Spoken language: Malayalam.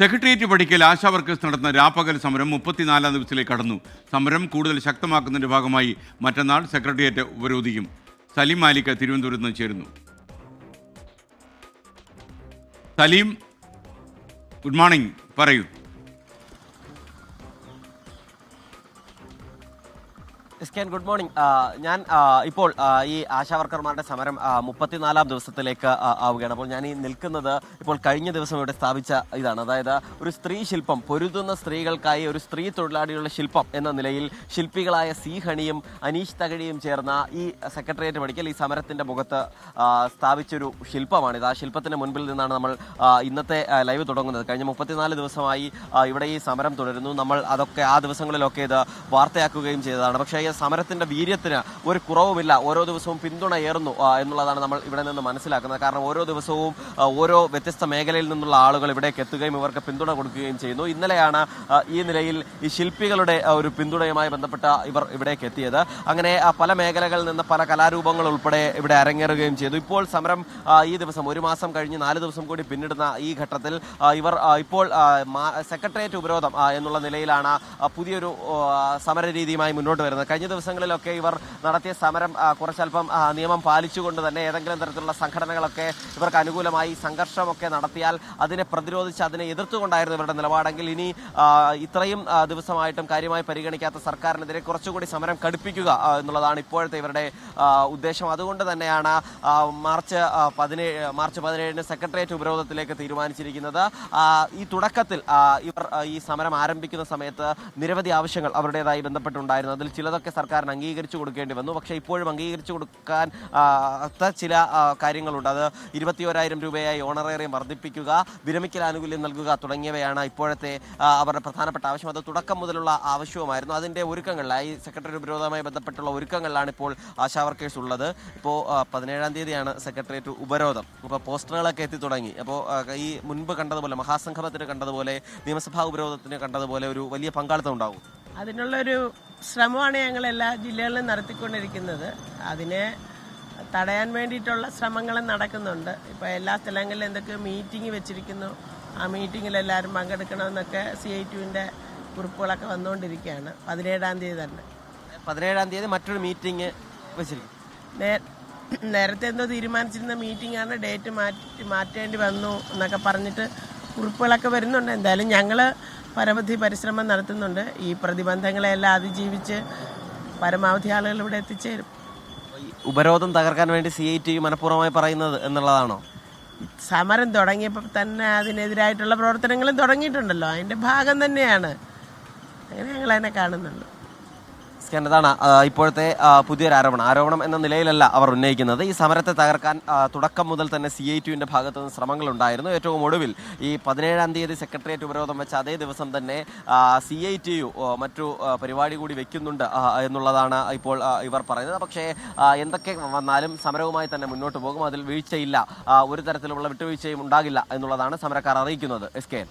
സെക്രട്ടേറിയറ്റ് പടിക്കൽ ആശാ വർക്കേഴ്സ് നടത്തുന്ന രാപ്പകൽ സമരം മുപ്പത്തിനാലാം ദിവസത്തിലേക്ക് കടന്നു. സമരം കൂടുതൽ ശക്തമാക്കുന്നതിന്റെ ഭാഗമായി മറ്റന്നാൾ സെക്രട്ടേറിയറ്റ് ഉപരോധിക്കും. സലീം മാലിക് തിരുവനന്തപുരത്ത് നിന്ന് ചേരുന്നു. Salim good morning. പറയൂ. എസ്കേൻ ഗുഡ് മോർണിംഗ് ഞാൻ ഇപ്പോൾ ഈ ആശാവർക്കർമാരുടെ സമരം മുപ്പത്തിനാലാം ദിവസത്തിലേക്ക് ആവുകയാണ്. അപ്പോൾ ഞാൻ ഈ നിൽക്കുന്നത് ഇപ്പോൾ കഴിഞ്ഞ ദിവസം ഇവിടെ സ്ഥാപിച്ച ഇതാണ്. അതായത് ഒരു സ്ത്രീ ശില്പം പൊരുതുന്ന സ്ത്രീകൾക്കായി ഒരു സ്ത്രീ തൊഴിലാളികളുടെ ശില്പം എന്ന നിലയിൽ ശില്പികളായ സി ഹണിയും അനീഷ് തകഴിയും ചേർന്ന ഈ സെക്രട്ടേറിയറ്റ് പഠിക്കൽ ഈ സമരത്തിന്റെ മുഖത്ത് സ്ഥാപിച്ചൊരു ശില്പമാണിത്. ആ ശില്പത്തിന് മുൻപിൽ നിന്നാണ് നമ്മൾ ഇന്നത്തെ ലൈവ് തുടങ്ങുന്നത്. കഴിഞ്ഞ മുപ്പത്തിനാല് ദിവസമായി ഇവിടെ ഈ സമരം തുടരുന്നു. നമ്മൾ അതൊക്കെ ആ ദിവസങ്ങളിലൊക്കെ ഇത് വാർത്തയാക്കുകയും ചെയ്തതാണ്. പക്ഷേ സമരത്തിന്റെ വീര്യത്തിന് ഒരു കുറവുമില്ല. ഓരോ ദിവസവും പിന്തുണ ഏറുന്നു എന്നുള്ളതാണ് നമ്മൾ ഇവിടെ നിന്ന് മനസ്സിലാക്കുന്നത്. കാരണം ഓരോ ദിവസവും ഓരോ വ്യത്യസ്ത മേഖലയിൽ നിന്നുള്ള ആളുകൾ ഇവിടേക്ക് എത്തുകയും ഇവർക്ക് പിന്തുണ കൊടുക്കുകയും ചെയ്യുന്നു. ഇന്നലെയാണ് ഈ നിലയിൽ ഈ ശില്പികളുടെ ഒരു പിന്തുണയുമായി ബന്ധപ്പെട്ട ഇവർ ഇവിടേക്ക് എത്തിയത്. അങ്ങനെ പല മേഖലകളിൽ നിന്ന് പല കലാരൂപങ്ങൾ ഉൾപ്പെടെ ഇവിടെ അരങ്ങേറുകയും ചെയ്തു. ഇപ്പോൾ സമരം ഈ ദിവസം ഒരു മാസം കഴിഞ്ഞ് നാല് ദിവസം കൂടി പിന്നിടുന്ന ഈ ഘട്ടത്തിൽ ഇവർ ഇപ്പോൾ സെക്രട്ടേറിയറ്റ് ഉപരോധം എന്നുള്ള നിലയിലാണ് പുതിയൊരു സമര രീതിയുമായി മുന്നോട്ട് വരുന്നത്. കഴിഞ്ഞ ദിവസങ്ങളിലൊക്കെ ഇവർ നടത്തിയ സമരം കുറച്ചല്പം നിയമം പാലിച്ചുകൊണ്ട് തന്നെ ഏതെങ്കിലും തരത്തിലുള്ള സംഘടനകളൊക്കെ ഇവർക്ക് അനുകൂലമായി സംഘർഷമൊക്കെ നടത്തിയാൽ അതിനെ പ്രതിരോധിച്ച് അതിനെ എതിർത്തുകൊണ്ടായിരുന്നു ഇവരുടെ നിലപാടെങ്കിൽ ഇനി ഇത്രയും ദിവസമായിട്ടും കാര്യമായി പരിഗണിക്കാത്ത സർക്കാരിനെതിരെ കുറച്ചുകൂടി സമരം കടുപ്പിക്കുക എന്നുള്ളതാണ് ഇപ്പോഴത്തെ ഇവരുടെ ഉദ്ദേശം. അതുകൊണ്ട് തന്നെയാണ് മാർച്ച് പതിനേഴ് മാർച്ച് പതിനേഴിന് സെക്രട്ടേറിയറ്റ് ഉപരോധത്തിലേക്ക് തീരുമാനിച്ചിരിക്കുന്നത്. ഈ തുടക്കത്തിൽ ഇവർ ഈ സമരം ആരംഭിക്കുന്ന സമയത്ത് നിരവധി ആവശ്യങ്ങൾ അവരുടേതായി ബന്ധപ്പെട്ടുണ്ടായിരുന്നു. അതിൽ ചിലതൊക്കെ സർക്കാരിന് അംഗീകരിച്ചു കൊടുക്കേണ്ടി വന്നു. പക്ഷേ ഇപ്പോഴും അംഗീകരിച്ചു കൊടുക്കാൻ ചില കാര്യങ്ങളുണ്ട്. അത് ഇരുപത്തിയോരായിരം രൂപയായി ഓണറേറിയം വർദ്ധിപ്പിക്കുക വിരമിക്കൽ ആനുകൂല്യം നൽകുക തുടങ്ങിയവയാണ് ഇപ്പോഴത്തെ അവരുടെ പ്രധാനപ്പെട്ട ആവശ്യം. അത് തുടക്കം മുതലുള്ള ആവശ്യവുമായിരുന്നു. അതിന്റെ ഒരുക്കങ്ങളിലായി സെക്രട്ടറി ഉപരോധവുമായി ബന്ധപ്പെട്ടുള്ള ഒരുക്കങ്ങളിലാണ് ഇപ്പോൾ ആശാ വർക്കേഴ്സ് ഉള്ളത്. ഇപ്പോൾ പതിനേഴാം തീയതിയാണ് സെക്രട്ടേറിയറ്റ് ഉപരോധം. ഇപ്പോൾ പോസ്റ്ററുകളൊക്കെ എത്തി തുടങ്ങി. അപ്പോൾ ഈ മുൻപ് കണ്ടതുപോലെ മഹാസംഗമത്തിന് കണ്ടതുപോലെ നിയമസഭാ ഉപരോധത്തിന് കണ്ടതുപോലെ ഒരു വലിയ പങ്കാളിത്തം ഉണ്ടാവും അതിനുള്ളൊരു ശ്രമമാണ് ഞങ്ങൾ എല്ലാ ജില്ലകളിലും നടത്തിക്കൊണ്ടിരിക്കുന്നത്. അതിനെ തടയാൻ വേണ്ടിയിട്ടുള്ള ശ്രമങ്ങൾ നടക്കുന്നുണ്ട്. ഇപ്പോൾ എല്ലാ സ്ഥലങ്ങളിലും എന്തൊക്കെ മീറ്റിംഗ് വെച്ചിരിക്കുന്നു. ആ മീറ്റിങ്ങിൽ എല്ലാവരും പങ്കെടുക്കണമെന്നൊക്കെ സി ഐ ടുവിന്റെ കുറിപ്പുകളൊക്കെ വന്നുകൊണ്ടിരിക്കുകയാണ്. പതിനേഴാം തീയതി തന്നെ. പതിനേഴാം തീയതി മറ്റൊരു മീറ്റിംഗ് വെച്ചിരിക്കും നേ- നേരത്തെ എന്തോ തീരുമാനിച്ചിരുന്ന മീറ്റിംഗ് ആണ് ഡേറ്റ് മാറ്റി മാറ്റേണ്ടി വന്നു എന്നൊക്കെ പറഞ്ഞിട്ട് കുറിപ്പുകളൊക്കെ വരുന്നുണ്ട്. എന്തായാലും ഞങ്ങൾ പരമാവധി പരിശ്രമം നടത്തുന്നുണ്ട്. ഈ പ്രതിബന്ധങ്ങളെല്ലാം അതിജീവിച്ച് പരമാവധി ആളുകൾ ഇവിടെ എത്തിച്ചേരും. ഉപരോധം തകർക്കാൻ വേണ്ടി സി ഐ ടി മനഃപൂർവമായി പറയുന്നത് എന്നുള്ളതാണോ? സമരം തുടങ്ങിയപ്പോൾ തന്നെ അതിനെതിരായിട്ടുള്ള പ്രവർത്തനങ്ങളും തുടങ്ങിയിട്ടുണ്ടല്ലോ. അതിന്റെ ഭാഗം തന്നെയാണ്. അങ്ങനെ ഞങ്ങൾ അതിനെ കാണുന്നുള്ളൂ സ്കാൻ അതാണ് ഇപ്പോഴത്തെ പുതിയൊരു ആരോപണം. ആരോപണം എന്ന നിലയിലല്ല അവർ ഉന്നയിക്കുന്നത്. ഈ സമരത്തെ തകർക്കാൻ തുടക്കം മുതൽ തന്നെ സി ഐ ടുവിന്റെ ഭാഗത്തു നിന്ന് ശ്രമങ്ങളുണ്ടായിരുന്നു. ഏറ്റവും ഒടുവിൽ ഈ പതിനേഴാം തീയതി സെക്രട്ടേറിയറ്റ് ഉപരോധം വെച്ച അതേ ദിവസം തന്നെ സി ഐ ടി യു മറ്റു പരിപാടി കൂടി വെക്കുന്നുണ്ട് എന്നുള്ളതാണ് ഇപ്പോൾ ഇവർ പറയുന്നത്. പക്ഷേ എന്തൊക്കെ വന്നാലും സമരവുമായി തന്നെ മുന്നോട്ട് പോകും. അതിൽ വീഴ്ചയില്ല. ഒരു തരത്തിലുള്ള വിട്ടുവീഴ്ചയും ഉണ്ടാകില്ല എന്നുള്ളതാണ് സമരക്കാർ അറിയിക്കുന്നത്. S K